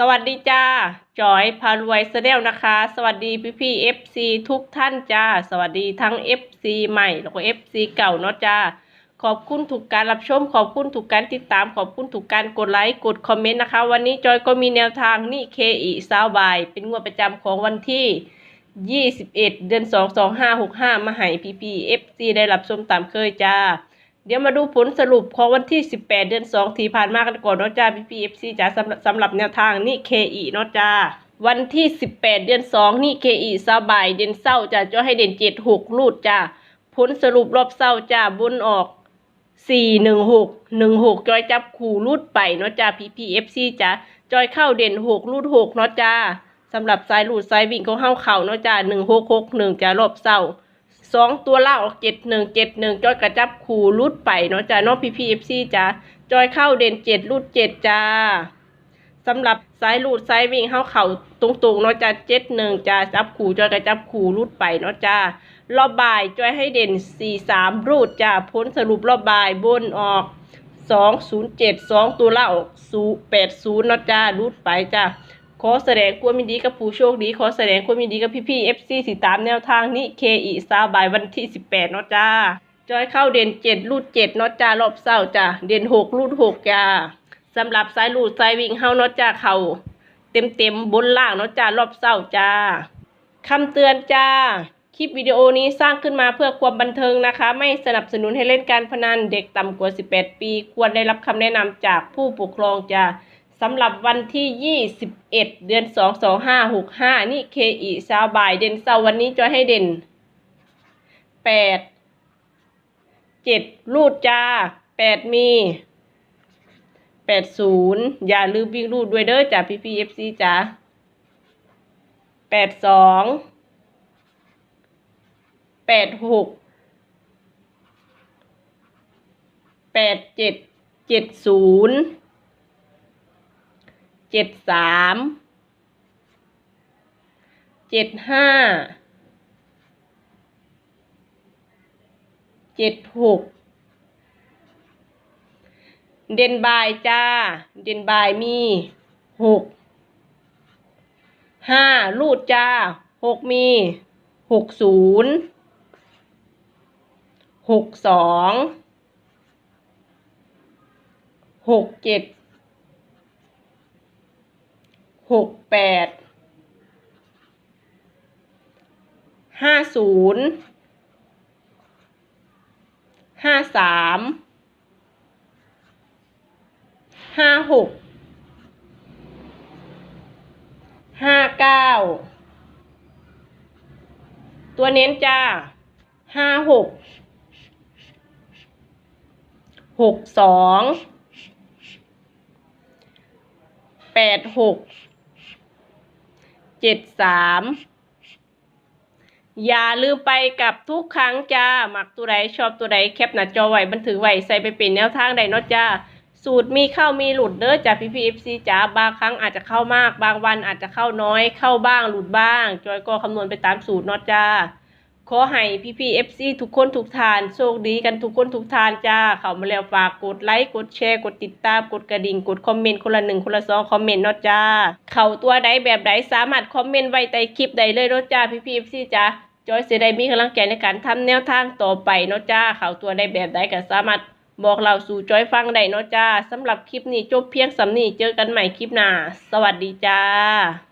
สวัสดีจ้าจอยพารวยเซเดลนะคะ สวัสดีพี่พี่เอฟซีทุกท่านจ้า สวัสดีทั้ง FC ใหม่แล้วก็ FC เก่าเนาะจ้า ขอบคุณทุกการรับชม ขอบคุณทุกการติดตาม ขอบคุณทุกการกดไลค์ กดคอมเมนต์นะคะ วันนี้จอยก็มีแนวทางนี่เคอีซาวบาย เป็นงวดประจำของวันที่ 21 เดือน 2 2 5 6 5 มาให้พี่พี่ FC ได้รับชมตามเคยจ้า เดี๋ยวมาดูผลสรุปของวันที่ 18 เดือน2ที่ผ่านมากันก่อนเนาะจ้าพี่พีเอฟซีจ้าสำหรับสำหรับแนวทางนี่ KE เนาะจ้าวันที่ 18 เดือน 2 นี่ KE สบายเด่นเศร้าจ้าจะให้เด่น 7 6รูดจ้าผลสรุปรอบเศร้าจ้าบนออก 4 1 6 1 6 จอยจับขู่รูดไปเนาะจ้าพีพีเอฟซีจ้าจอยเข้าเด่น6รูด 6 เนาะจ้าสำหรับสายรูดสายวิ่งของเฮาเข่าเนาะจ้า1 6 6 1จ้ารอบเศร้า สองตัวล่างออกเจ็ดหนึ่งเจ็ดหนึ่งจอยกระจับขู่รุดไปเนาะจ้าเนาะพีพีเอฟซีจ้าจอยเข้าเด่นเจ็ดรุดเจ็ดจ้าสำหรับสายรูดสายวิ่งเข้าเข่าตรงๆเนาะจ้าเจ็ดหนึ่งจ้าจับขู่จอยกระจับขู่รุดไปเนาะจ้ารอบบ่ายจอยให้เด่นสี่สามรูดจ้าพ้นสรุปรอบบ่ายบนออกสองศูนย์เจ็ดสองตัวล่างออกศูนย์แปดศูนย์เนาะจ้ารุดไปจ้า ขอแสดงความยินดีกับผู้โชคดี ขอแสดงความยินดีกับพี่ๆ FC สิตามแนวทางนี้ KE ซาบายวันที่18เนาะจ้า จอยเข้าเด่น7รูด7เนาะจ้ารอบเศร้าจ้าเด่น6รูด6จ้าสำหรับสายรูดสายวิ่งเฮาเนาะจ้าเขาเต็มเต็มๆบนล่างเนาะจ้ารอบเศร้าจ้าคำเตือนจ้า คลิปวิดีโอนี้สร้างขึ้นมาเพื่อความบันเทิงนะคะ ไม่สนับสนุนให้เล่นการพนันเด็กต่ำกว่า 18 ปี ควรได้รับคำแนะนำจากผู้ปกครองจ้า สำหรับวันที่ 21 เดือน 2 2 5 6 5 นี่เคอีชาวบ่ายเด่นเสาร์วันนี้จอยให้เด่น 8 7 รูดจ้า 8 มี 80 อย่าลืมวิ่งรูดด้วยเด้อจ้าพี่พีเอฟซีจ้า82 86 87 70 เจ็ดสามเจ็ดห้าเจ็ดหกเด่นบายจ้า เด่นบายมีหกห้าลูดจ้าหกมีหกศูนย์หกสองหกเจ็ด หกแปดห้าศูนย์ห้าสามห้าหกห้าเก้าตัวเน้นจ้าห้าหกหกสองแปดหก เจ็ดสามอย่าลืมไปกับทุกครั้งจ้าหมักตัวใดชอบตัวใดแคปหน้าจอไว้บันทึกไว้ใส่ไปเป็นแนวทางใดเนาะจ้าสูตรมีเข้ามีหลุดเด้อจ้าพี่พีเอฟซีจ้าบางครั้งอาจจะเข้ามาก บางวันอาจจะเข้าน้อยเข้าบ้างหลุดบ้าง จอยก็คำนวณไปตามสูตรเนาะจ้า ขอให้พี่พีเอฟซีทุกคนทุกทาน โชคดีกันทุกคนทุกทานจ้า เข้ามาแล้วฝากกดไลค์ กดแชร์ กดติดตาม กดกระดิ่ง กดคอมเมนต์คนละหนึ่งคนละสองคอมเมนต์เนาะจ้า เข้าตัวใดแบบใดสามารถคอมเมนต์ไว้ใต้คลิปใดเลยเนาะจ้าพี่พีเอฟซีจ้าจอยเสียได้มีกำลังใจในการทำแนวทางต่อไปเนาะจ้า เข้าตัวได้แบบใดก็สามารถบอกเราสู่จอยฟังได้เนาะจ้าสำหรับคลิปนี้จบเพียงสำนี้เจอกันใหม่คลิปหน้า สวัสดีจ้า